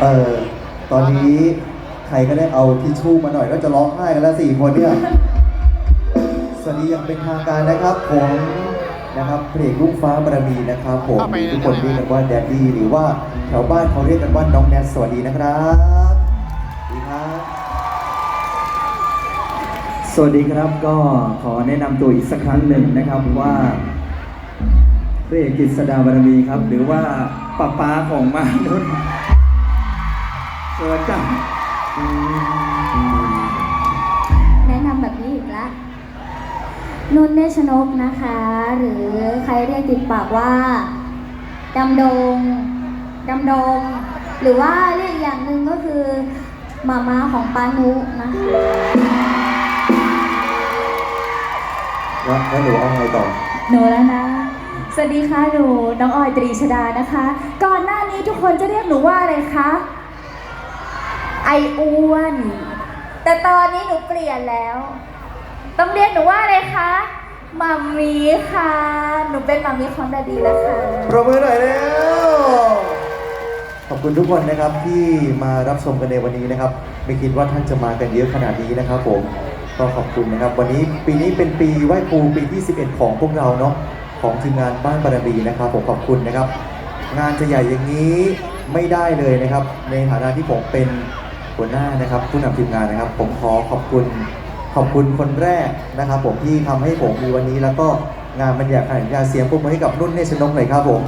เออตอนนี้ใครก็ได้เอาทิชชู่มาหน่อยก็จะร้องไห้กันแล้วสี่คนเนี่ยสวัสดีอย่างเป็นทางการนะครับผมนะครับเพลงลูกฟ้าบารมีนะครับผมเข้าไปนะทุกคนเรียกกันว่าแดดดี้หรือว่าแถวบ้านเขาเรียกกันว่าน้องแนทสวัสดีนะครับสวัสดีครับสวัสดีครับก็ขอแนะนำตัวอีกสักครั้งหนึ่งนะครับว่าพระเอกกฤษดาบารมีครับ หรือว่าป้าป้าของมานุน สวัสดีครับแนะนำแบบนี้อีกละนุ่นเนชนกนะคะ หรือใครเรียกติดปากว่าดำดงดำดง หรือว่าเรียกอย่างหนึ่งก็คือมาม่าของปานุนะคะแล้วแล้วหนูเอาไงต่อ หนูแล้วนะ สวัสดีค่ะหนูน้องออยตรีชดานะคะ ก่อนหน้านี้ทุกคนจะเรียกหนูว่าอะไรคะไออ้วน แต่ตอนนี้หนูเปลี่ยนแล้ว ต้องเรียกหนูว่าอะไรคะมัมมี่ค่ะ หนูเป็นมัมมี่ของดาดีแล้วค่ะปรบมือหน่อยเร็วขอบคุณทุกคนนะครับที่มารับชมกันในวันนี้นะครับ ไม่คิดว่าท่านจะมากันเยอะขนาดนี้นะครับผมก็ขอบคุณนะครับ วันนี้ปีนี้เป็นปีไหว้ครูปีที่ 11 ของพวกเราเนาะของทีมงานบ้านบารมีนะครับผมขอบคุณนะครับ งานจะใหญ่อย่างนี้ไม่ได้เลยนะครับ ในฐานะที่ผมเป็น หัวหน้านะครับผู้นำทีมงานนะครับ ผมขอขอบคุณขอบคุณคนแรกนะครับ ผมที่ทำให้ผมมีวันนี้ แล้วก็งานบรรยากาศงาเสียงปรบมือให้กับนุ่นเนชนกหน่อยครับผม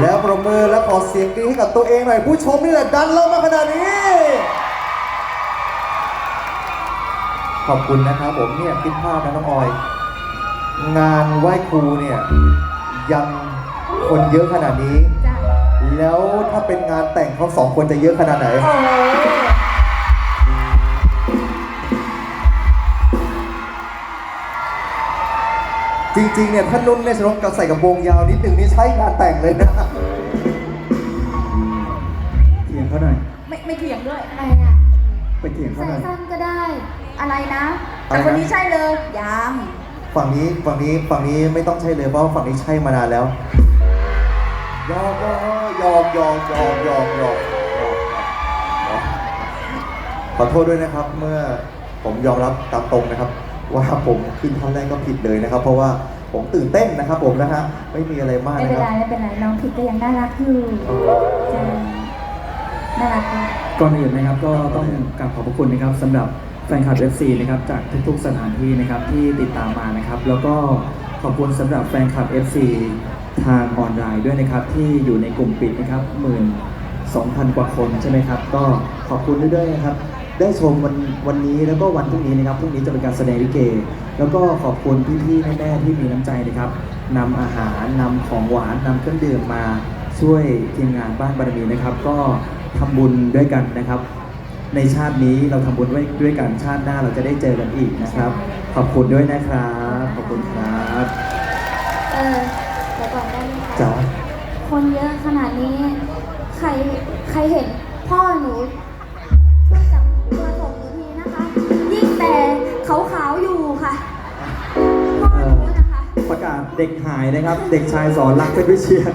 แล้วปรบมือและขอเสียงกรี๊ดให้กับตัวเองหน่อยผู้ชมนี่แหละดันเรามาขนาดนี้ ขอบคุณนะครับผมเนี่ยคิดภาพนะน้องออย งานไหว้ครูเนี่ย ยังคนเยอะขนาดนี้ จ้ะแล้วถ้าเป็นงานแต่งเขาสองคนจะเยอะขนาดไหน โอ้ยจริงๆเนี่ยถ้านุ่นเนี่ยชนกกับใส่กระโปรงยาวนิดหนึ่งนี่ใช่งานแต่งเลยนะ เถียงเขาหน่อยไม่ไม่เถียงด้วยอะไรอะไปเถียงเขาใส่หน่อย สั้นก็ได้ อะไรนะอะไรแต่นะ คนนี้ใช่เลยยาม ฝั่งนี้ฝั่งนี้ฝั่งนี้ไม่ต้องใช่เลยเพราะฝั่งนี้ใช่มานานแล้วยอกหยอกยอกยอกยอกยอกขอโทษด้วยนะครับเมื่อผมยอมรับตามตรงนะครับ ว่าผมขึ้นท่อนแรกก็ผิดเลยนะครับ เพราะว่าผมตื่นเต้นนะครับ ผมนะฮะไม่มีอะไรมากครับไม่เป็นไรไม่เป็นไรน้องผิดก็ยังน่ารักอยู่ใช่น่ารักมาก ก่อนอื่นนะครับก็ต้องกราบขอบพระคุณนะครับสำหรับ แฟนคลับ FC นะครับจากทุกๆสถานที่นะครับที่ติดตามมานะครับ แล้วก็ขอบคุณสำหรับแฟนคลับ FC ทางออนไลน์ด้วยนะครับ ที่อยู่ในกลุ่มปิดนะครับหมื่นสองพันกว่าคนใช่ไหมครับ ก็ขอบคุณด้วยนะครับ ได้ชมวันวันนี้แล้วก็วันพรุ่งนี้นะครับพรุ่งนี้จะเป็นการแสดงลิเก แล้วก็ขอบคุณพี่ๆแม่ๆที่มีน้ำใจนะครับนำอาหารนำของหวานนำเครื่องดื่มมาช่วยทีมงานบ้านบารมีนะครับ ก็ทำบุญด้วยกันนะครับ ในชาตินี้เราทำบุญด้วยด้วยกันชาติหน้าเราจะได้เจอกันอีกนะครับ ขอบคุณด้วยนะครับ ขอบคุณครับเออเดี๋ยวก่อนได้ไหมคะจ๋าคนเยอะขนาดนี้ ใครใครเห็นพ่อหนูช่วยจับมาส่งหนูทีนะคะ ยิ่งแต่ขาวๆอยู่ค่ะ พ่อหนูนะคะ ประกาศเด็กหายนะครับ เด็กชายสอนรักเป็นวิเชียร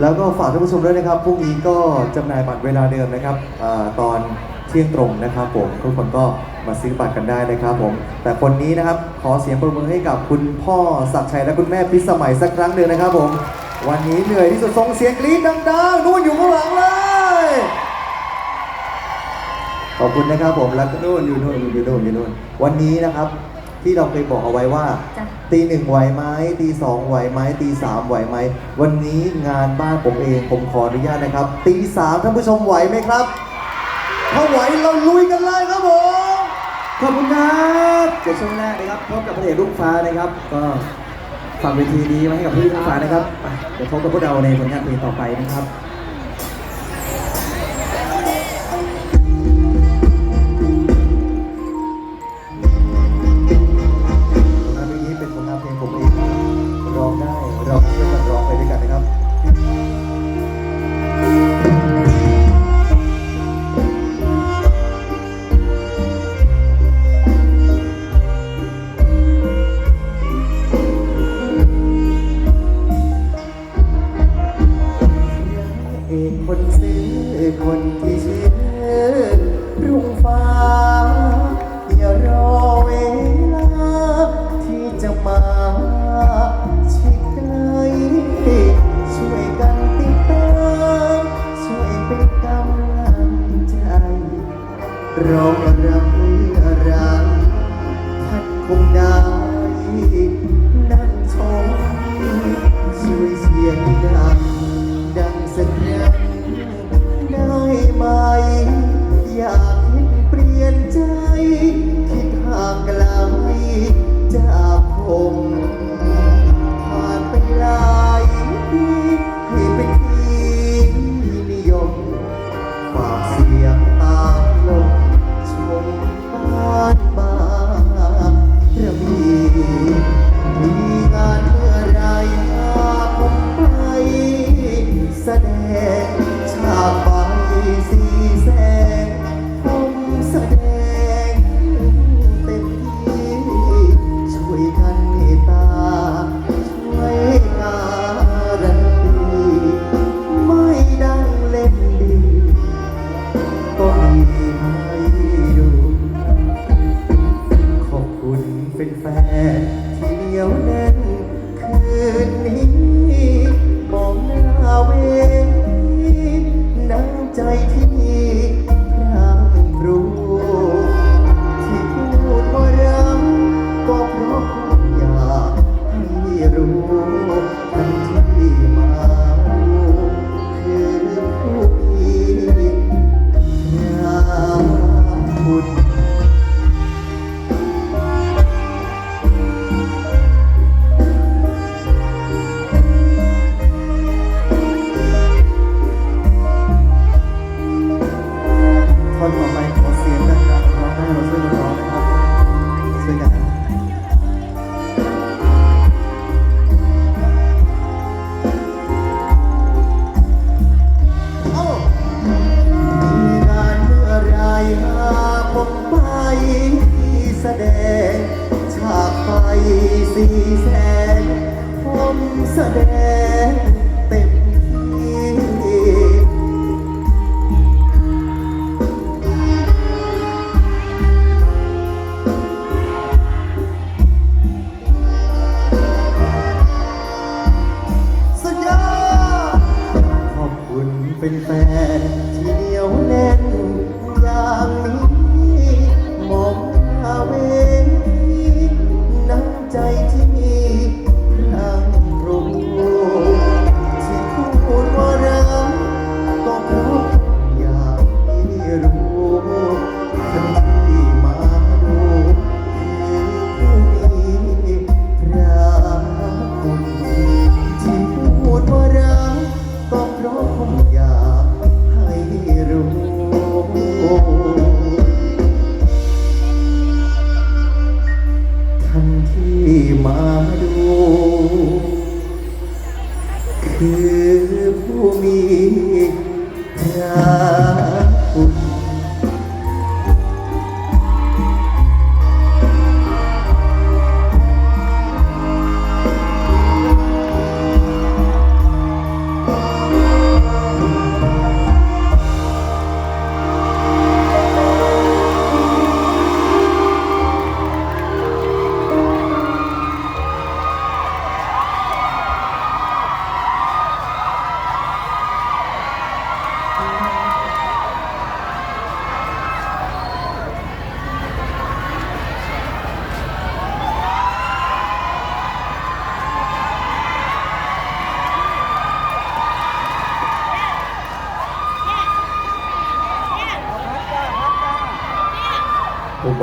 แล้วก็ฝากท่านผู้ชมด้วยนะครับพรุ่งนี้ก็จำหน่ายบัตรเวลาเดิมนะครับอาตอนเที่ยงตรงนะครับผมทุกคนก็มาซื้อบัตรกันได้นะครับผม แต่คนนี้นะครับขอเสียงปรบมือให้กับคุณพ่อศักดิ์ชัยและคุณแม่พิสมัยสักครั้งหนึ่งนะครับผม วันนี้เหนื่อยที่สุดส่งเสียงกรี๊ดดังๆนู่นอยู่ข้างหลังเลย ขอบคุณนะครับผมแล้วก็นู่นอยู่นู่นอยู่นู่นอยู่นู่นวันนี้นะครับ ที่เราเคยบอกเอาไว้ว่า จ้ะ ตีหนึ่งไหวไหมตีสองไหวไหมตีสามไหวไหมวันนี้งานบ้านผมเองผมขออนุญาตนะครับตีสามท่านผู้ชมไหวไหมครับ ถ้าไหวเราลุยกันเลยครับผมขอบคุณครับเดี๋ยวช่วงแรกนะครับพบกับพระเอกลูกฟ้านะครับ ก็ฝากเวทีนี้ไว้ให้กับพี่ลูกฟ้านะครับไปเดี๋ยวพบกับพวกเราในผลงานเพลงต่อไปนะครับ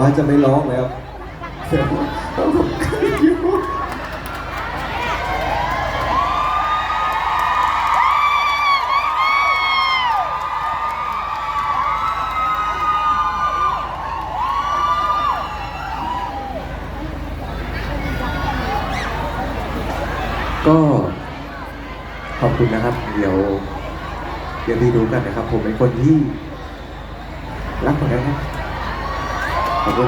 าจะไม่ร้องแล้วเดี๋ยวผมเคยอยู่ก็ขอบคุณนะครับ เดี๋ยว เดี๋ยวไปดูกันนะครับ ผมเป็นคนที่รักเหมือนกันครับ cảm ơn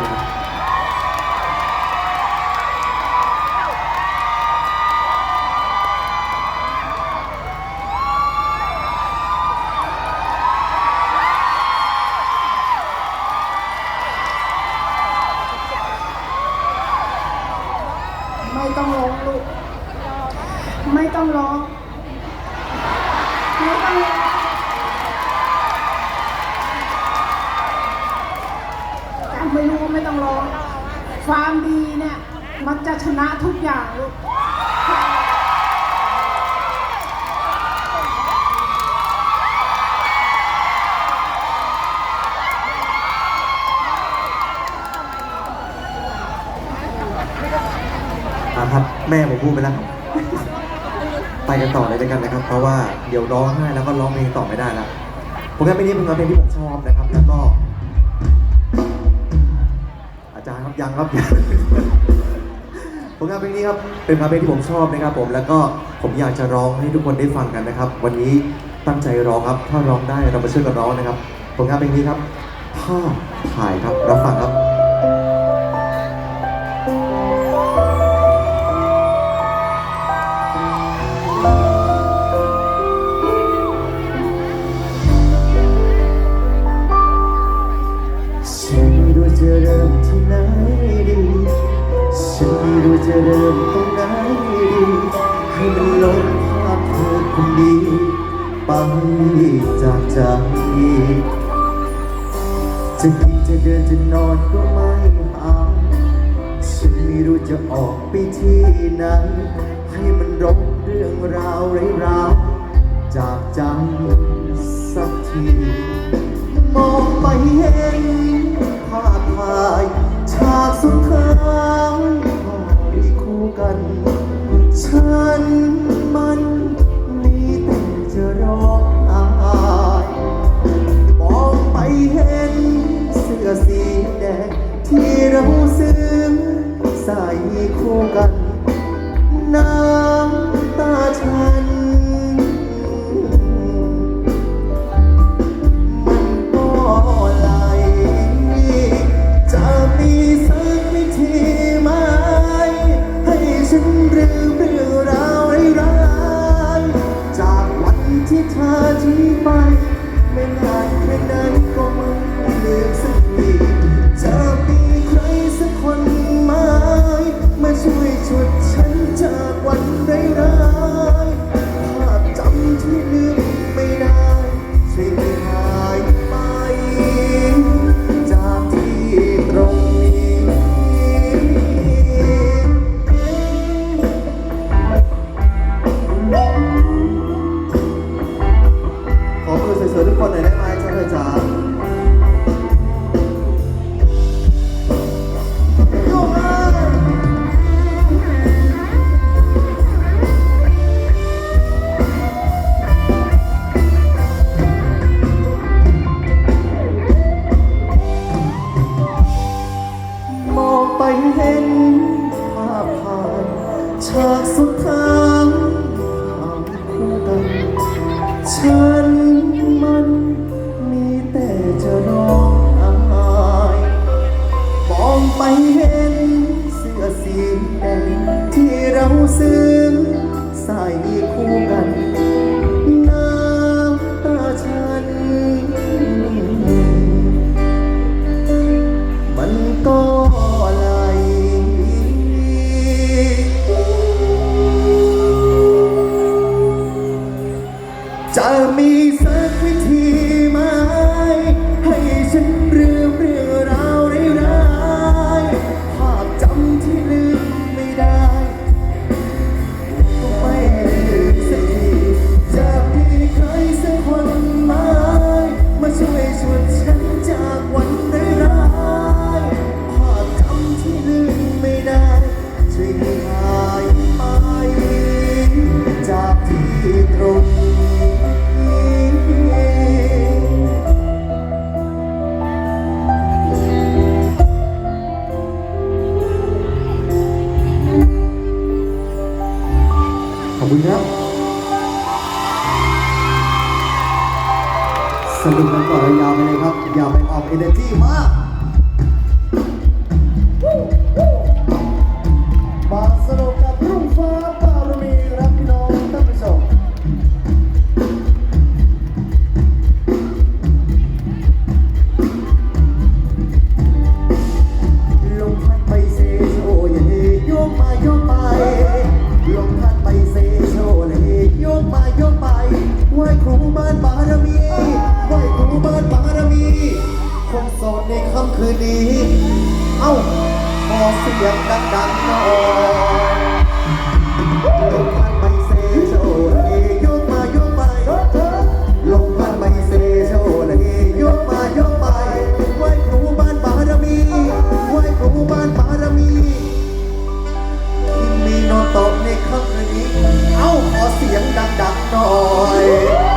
ไม่ต้องร้องลูกไม่ต้องร้องไม่ต้องร้อง ความดีเนี่ย มันจะชนะทุกอย่างลูกอะครับ แม่ผมพูดไปแล้วไปกันต่อเลยด้วยกันนะครับ เพราะว่าเดี๋ยวร้องไห้แล้วก็ร้องเพลงต่อไม่ได้แล้วผมแค่เพลงนี้เป็นเพลงที่ผมชอบนะครับ แล้วก็ อาจารย์ครับยังครับผลงานเพลงนี้ครับเป็นงานเพลงที่ผมชอบนะครับผมแล้วก็ผมอยากจะร้องให้ทุกคนได้ฟังกันนะครับ วันนี้ตั้งใจร้องครับ ถ้าร้องได้เรามาช่วยกันร้องนะครับ ผลงานเพลงนี้ครับภาพถ่ายครับรับฟังครับ จะเริ่มตรงไหนดีให้มันลบภาพเธอคนดีไปจากใจจะกินจะเดินจะนอนก็ไม่หาฉันไม่รู้จะออกไปที่ไหนให้มันรบเรื่องราวไร้ายๆจากใจสักที มองไปเห็นภาพถ่ายฉากสุดท้าย กัน ฉันมันมีแต่จะร้องไห้มองไปเห็นเสื้อสีแดงที่เราซื้อใส่คู่กัน องไปเห็นภาพถ่ายฉากสุดท้ายทางคู่กันฉันมันมีแต่จะร้องไห้มองไปเห็นเสื้อสีแดงที่เราซื้อใส่คู่กัน ขอบคุณครับสนุกกันก่อนยาวไปเลยครับ ยาวไปออกเอเนอร์จีมาก เอาขอเสียงดังๆหน่อยลงพันไม่เซโชว์ละเฮยกมาโยกไปลงพันไม่เซโชว์ละเฮยกมาโยกไปไหว้ครูบ้านบารมีไหว้ครูบ้านบารมีที่มีโนโตะในค่ำคืนนี้ เอ้าขอเสียงดังๆหน่อย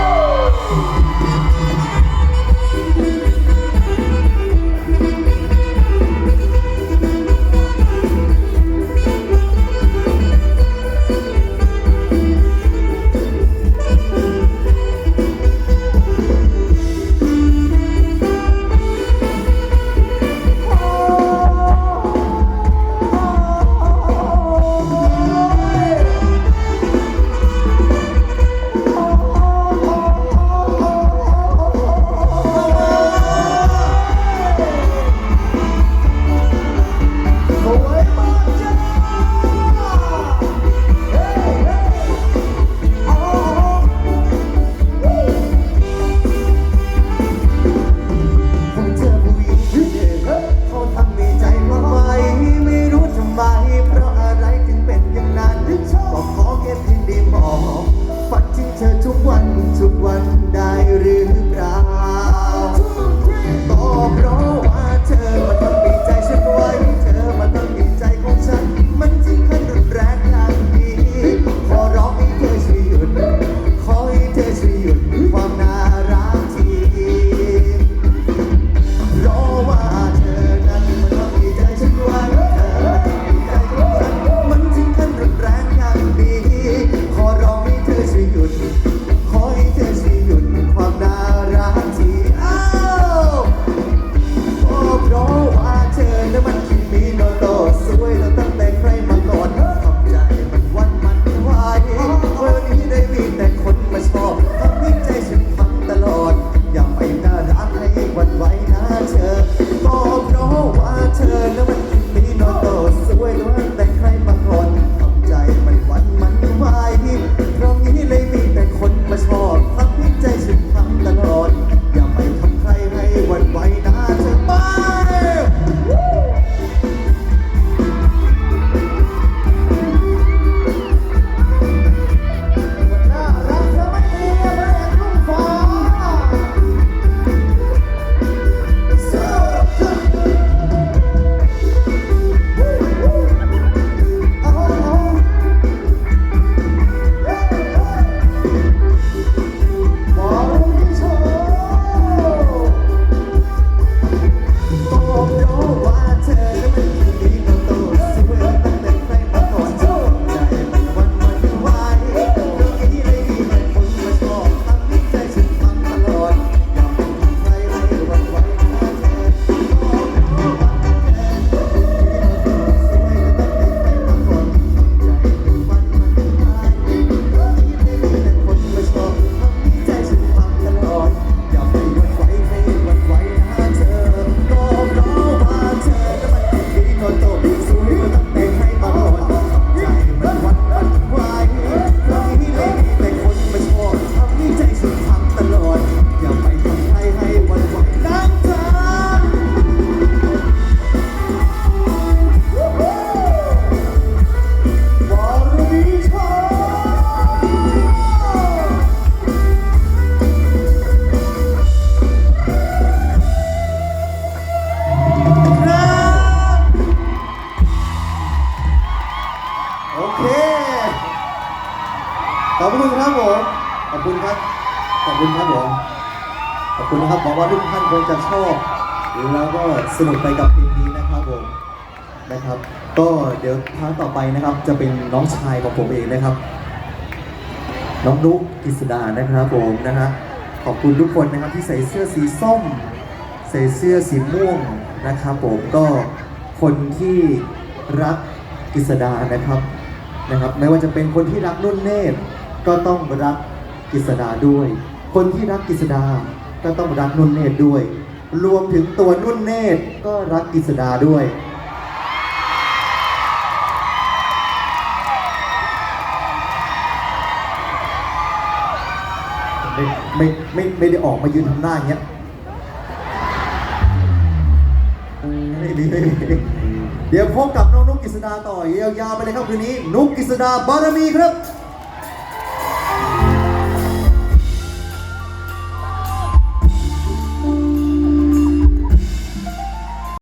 คุณนะครับหวังว่าทุกท่านคงจะชอบแล้วก็สนุกไปกับเพลงนี้นะครับผมนะครับ ก็เดี๋ยวครั้งต่อไปนะครับ จะเป็นน้องชายของผมเองนะครับ น้องนุกกฤษดานะครับผมนะฮะขอบคุณทุกคนนะครับที่ใส่เสื้อสีส้ม ใส่เสื้อสีม่วงนะครับผมก็คนที่รักกฤษดานะครับนะครับ ไม่ว่าจะเป็นคนที่รักนุ่นเนตรก็ต้องรักกฤษดาด้วย คนที่รักกฤษดา ก็ต้องรักนุ่นเนตรด้วย รวมถึงตัวนุ่นเนตรก็รักกฤษดาด้วย ไม่ไม่ไม่ไม่ได้ออกมายืนทำหน้าอย่างเงี้ยไม่ดีไม่ดีเดี๋ยวพบกับน้องนุกกิษดาต่อยาวๆไปเลยครับคืนนี้ นุกกิษดาบารมีครับ